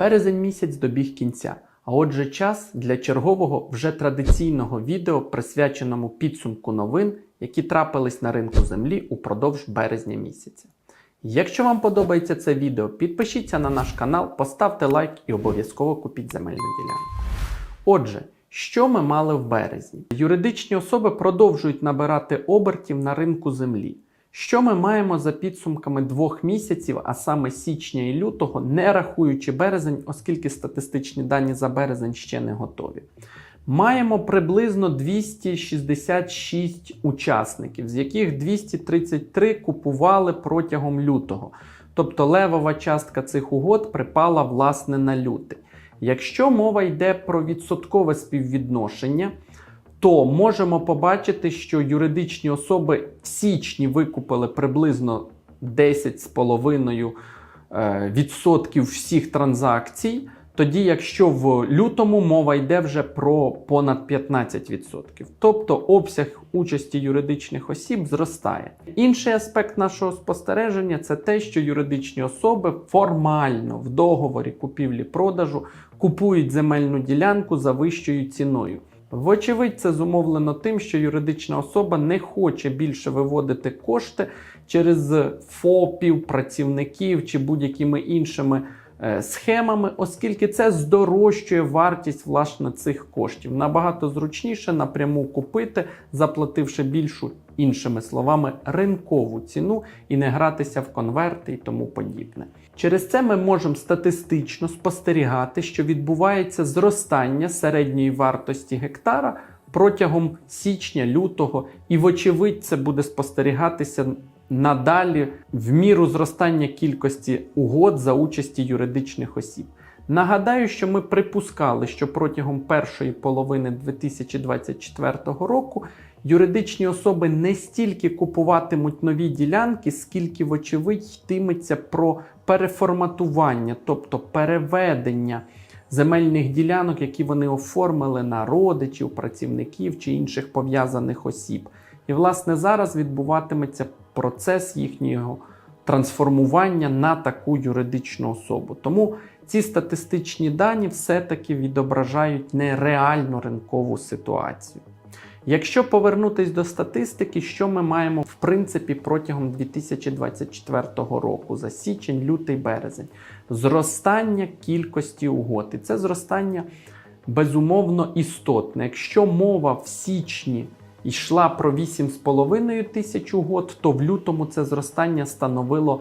Березень місяць добіг кінця. А отже, час для чергового вже традиційного відео, присвяченому підсумку новин, які трапились на ринку землі упродовж березня місяця. Якщо вам подобається це відео, підпишіться на наш канал, поставте лайк і обов'язково купіть земельну ділянку. Отже, що ми мали в березні? Юридичні особи продовжують набирати обертів на ринку землі. Що ми маємо за підсумками двох місяців, а саме січня і лютого, не рахуючи березень, оскільки статистичні дані за березень ще не готові. Маємо приблизно 266 учасників, з яких 233 купували протягом лютого. Тобто левова частка цих угод припала власне на лютий. Якщо мова йде про відсоткове співвідношення, то можемо побачити, що юридичні особи в січні викупили приблизно 10,5% е, всіх транзакцій. Тоді, якщо в лютому мова йде вже про понад 15%. Тобто обсяг участі юридичних осіб зростає. Інший аспект нашого спостереження це те, що юридичні особи формально в договорі купівлі-продажу купують земельну ділянку за вищою ціною. Вочевидь, це зумовлено тим, що юридична особа не хоче більше виводити кошти через ФОПів, працівників чи будь-якими іншими е, схемами, оскільки це здорожчує вартість власне цих коштів. Набагато зручніше напряму купити, заплативши більшу, іншими словами, ринкову ціну і не гратися в конверти і тому подібне. Через це ми можемо статистично спостерігати, що відбувається зростання середньої вартості гектара протягом січня-лютого, і, вочевидь, це буде спостерігатися надалі в міру зростання кількості угод за участі юридичних осіб. Нагадаю, що ми припускали, що протягом першої половини 2024 року юридичні особи не стільки купуватимуть нові ділянки, скільки, вочевидь, йтиметься про переформатування, тобто переведення земельних ділянок, які вони оформили на родичів, працівників чи інших пов'язаних осіб. І, власне, зараз відбуватиметься процес їхнього трансформування на таку юридичну особу. Тому ці статистичні дані все-таки відображають нереальну ринкову ситуацію. Якщо повернутись до статистики, що ми маємо в принципі протягом 2024 року за січень, лютий, березень, зростання кількості угод. І це зростання безумовно істотне. Якщо мова в січні йшла про 8,5 тисяч угод, то в лютому це зростання становило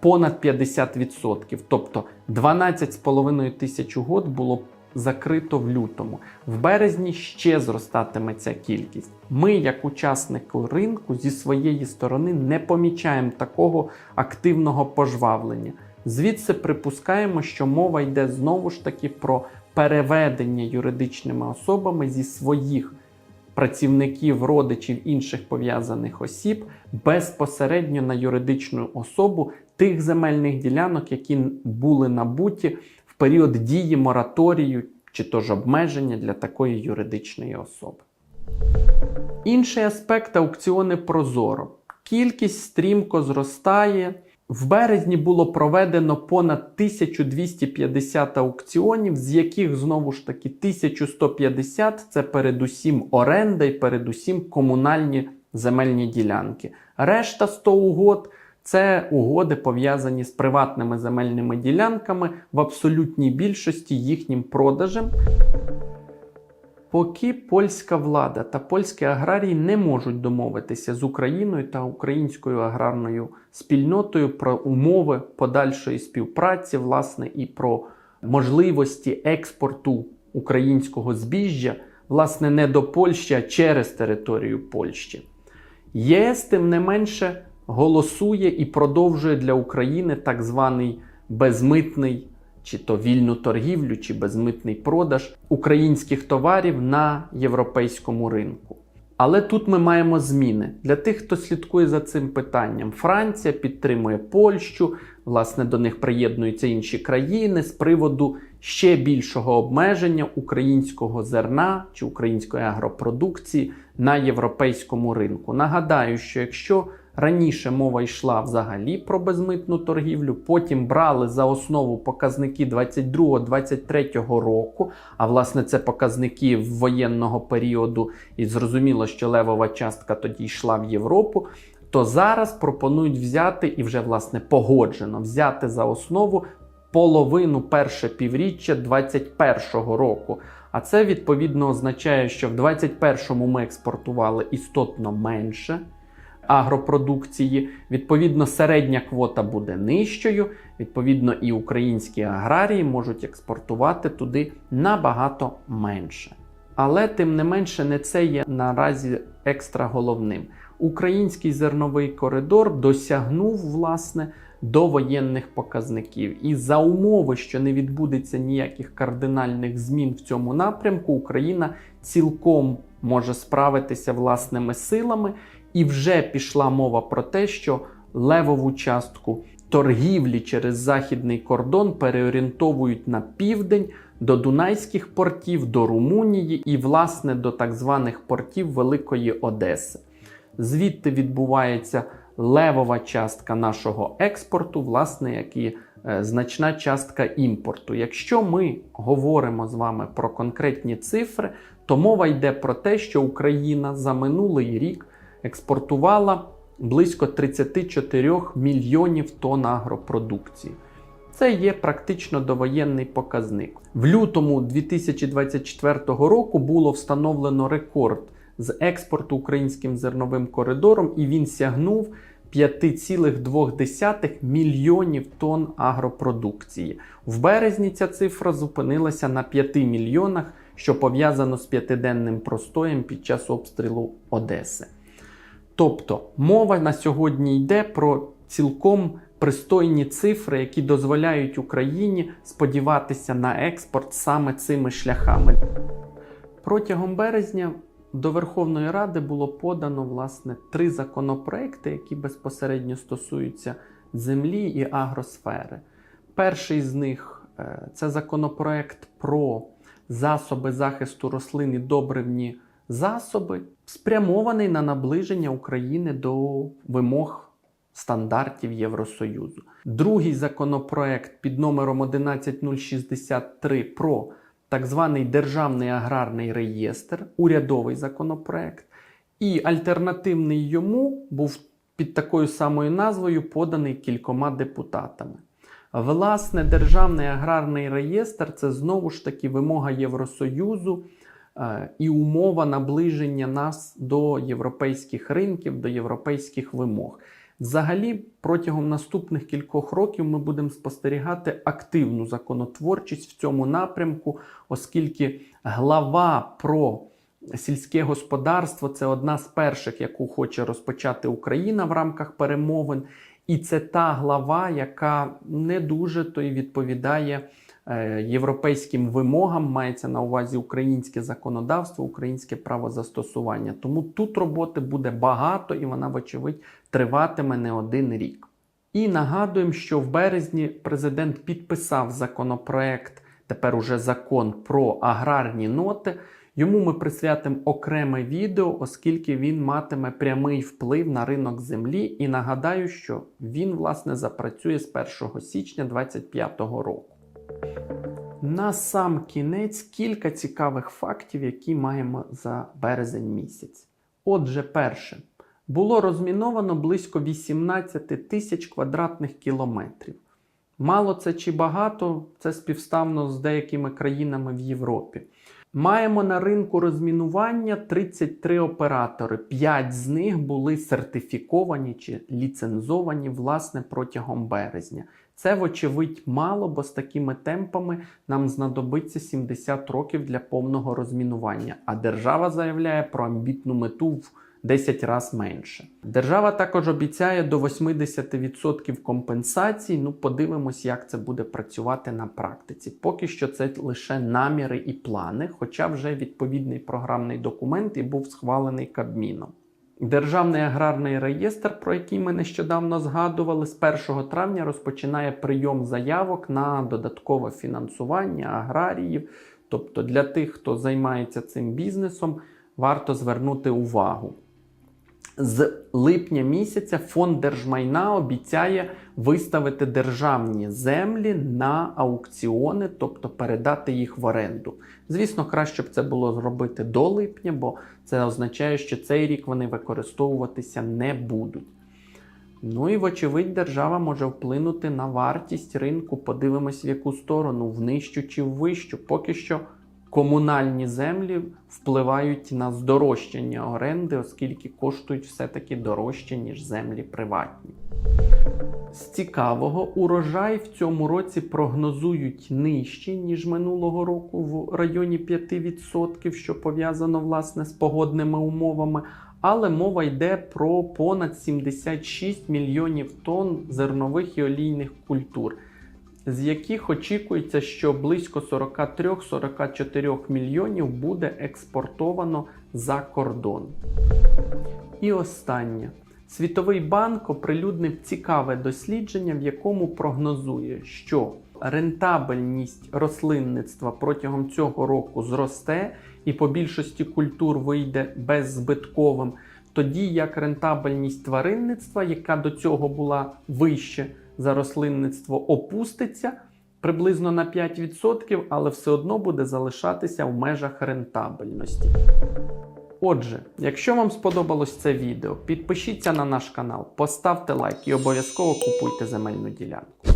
понад 50%. Тобто 12,5 тисяч угод було закрито в лютому. В березні ще зростатиме ця кількість. Ми, як учасники ринку, зі своєї сторони не помічаємо такого активного пожвавлення. Звідси припускаємо, що мова йде знову ж таки про переведення юридичними особами зі своїх працівників, родичів інших пов'язаних осіб безпосередньо на юридичну особу тих земельних ділянок, які були набуті в період дії мораторію чи то ж обмеження для такої юридичної особи. Інший аспект аукціони Прозоро. Кількість стрімко зростає. В березні було проведено понад 1250 аукціонів, з яких знову ж таки 1150 це передусім оренда і передусім комунальні земельні ділянки. Решта 100 угод це угоди пов'язані з приватними земельними ділянками в абсолютній більшості їхнім продажем. Поки польська влада та польські аграрії не можуть домовитися з Україною та українською аграрною спільнотою про умови подальшої співпраці, власне, і про можливості експорту українського збіжжя, власне, не до Польщі, а через територію Польщі. ЄС, тим не менше, голосує і продовжує для України так званий безмитний чи то вільну торгівлю, чи безмитний продаж українських товарів на європейському ринку. Але тут ми маємо зміни для тих, хто слідкує за цим питанням. Франція підтримує Польщу, власне, до них приєднуються інші країни з приводу ще більшого обмеження українського зерна чи української агропродукції на європейському ринку. Нагадаю, що якщо Раніше мова йшла взагалі про безмитну торгівлю, потім брали за основу показники 22-23 року. А власне це показники воєнного періоду, і зрозуміло, що левова частка тоді йшла в Європу. То зараз пропонують взяти і вже власне погоджено взяти за основу половину перше півріччя 2021 року. А це відповідно означає, що в 2021 ми експортували істотно менше агропродукції. Відповідно, середня квота буде нижчою. Відповідно, і українські аграрії можуть експортувати туди набагато менше. Але тим не менше, не це є наразі екстра головним. Український зерновий коридор досягнув власне довоєнних показників. І за умови, що не відбудеться ніяких кардинальних змін в цьому напрямку, Україна цілком може справитися власними силами, і вже пішла мова про те, що левову частку торгівлі через західний кордон переорієнтовують на південь. До Дунайських портів, до Румунії і, власне, до так званих портів Великої Одеси. Звідти відбувається левова частка нашого експорту, власне, як і е, значна частка імпорту. Якщо ми говоримо з вами про конкретні цифри, то мова йде про те, що Україна за минулий рік експортувала близько 34 мільйонів тонн агропродукції. Це є практично довоєнний показник. В лютому 2024 року було встановлено рекорд з експорту українським зерновим коридором, і він сягнув 5,2 мільйонів тонн агропродукції. В березні ця цифра зупинилася на 5 мільйонах, що пов'язано з п'ятиденним простоєм під час обстрілу Одеси. Тобто мова на сьогодні йде про цілком пристойні цифри, які дозволяють Україні сподіватися на експорт саме цими шляхами. Протягом березня до Верховної Ради було подано власне три законопроекти, які безпосередньо стосуються землі і агросфери. Перший з них е, це законопроект про засоби захисту рослин і добривні засоби, спрямований на наближення України до вимог стандартів Євросоюзу. Другий законопроект під номером 11063 про так званий Державний аграрний реєстр, урядовий законопроект, і альтернативний йому був під такою самою назвою поданий кількома депутатами. Власне, Державний аграрний реєстр це знову ж таки вимога Євросоюзу і умова наближення нас до європейських ринків, до європейських вимог. Взагалі, протягом наступних кількох років ми будемо спостерігати активну законотворчість в цьому напрямку, оскільки глава про сільське господарство це одна з перших, яку хоче розпочати Україна в рамках перемовин. І це та глава, яка не дуже то й відповідає е, європейським вимогам, мається на увазі українське законодавство, українське правозастосування. Тому тут роботи буде багато і вона, вочевидь, триватиме не один рік. І нагадуємо, що в березні президент підписав законопроект, тепер уже закон про аграрні ноти. Йому ми присвятимо окреме відео, оскільки він матиме прямий вплив на ринок землі. І нагадаю, що він, власне, запрацює з 1 січня 2025 року. На сам кінець кілька цікавих фактів, які маємо за березень місяць. Отже, перше, було розміновано близько 18 тисяч квадратних кілометрів. Мало це чи багато, це співставно з деякими країнами в Європі. Маємо на ринку розмінування 33 оператори. 5 з них були сертифіковані чи ліцензовані власне протягом березня. Це, вочевидь, мало, бо з такими темпами нам знадобиться 70 років для повного розмінування. А держава заявляє про амбітну мету в 10 разів менше. Держава також обіцяє до 80% компенсацій. Ну, подивимось, як це буде працювати на практиці. Поки що це лише наміри і плани, хоча вже відповідний програмний документ і був схвалений Кабміном. Державний аграрний реєстр, про який ми нещодавно згадували, з 1 травня розпочинає прийом заявок на додаткове фінансування аграріїв. Тобто для тих, хто займається цим бізнесом, варто звернути увагу. З липня місяця фонд держмайна обіцяє виставити державні землі на аукціони, тобто передати їх в оренду. Звісно, краще б це було зробити до липня, бо це означає, що цей рік вони використовуватися не будуть. Ну і, вочевидь, держава може вплинути на вартість ринку. Подивимось, в яку сторону, в нижчу чи в вищу. Поки що комунальні землі впливають на здорожчання оренди, оскільки коштують все-таки дорожче, ніж землі приватні. З цікавого, урожай в цьому році прогнозують нижчий, ніж минулого року, в районі 5%, що пов'язано власне з погодними умовами. Але мова йде про понад 76 мільйонів тонн зернових і олійних культур, з яких очікується, що близько 43-44 мільйонів буде експортовано за кордон. І останнє. Світовий банк оприлюднив цікаве дослідження, в якому прогнозує, що рентабельність рослинництва протягом цього року зросте і по більшості культур вийде беззбитковим, тоді як рентабельність тваринництва, яка до цього була вище за рослинництво, опуститься приблизно на 5%, але все одно буде залишатися в межах рентабельності. Отже, якщо вам сподобалось це відео, підпишіться на наш канал, поставте лайк і обов'язково купуйте земельну ділянку.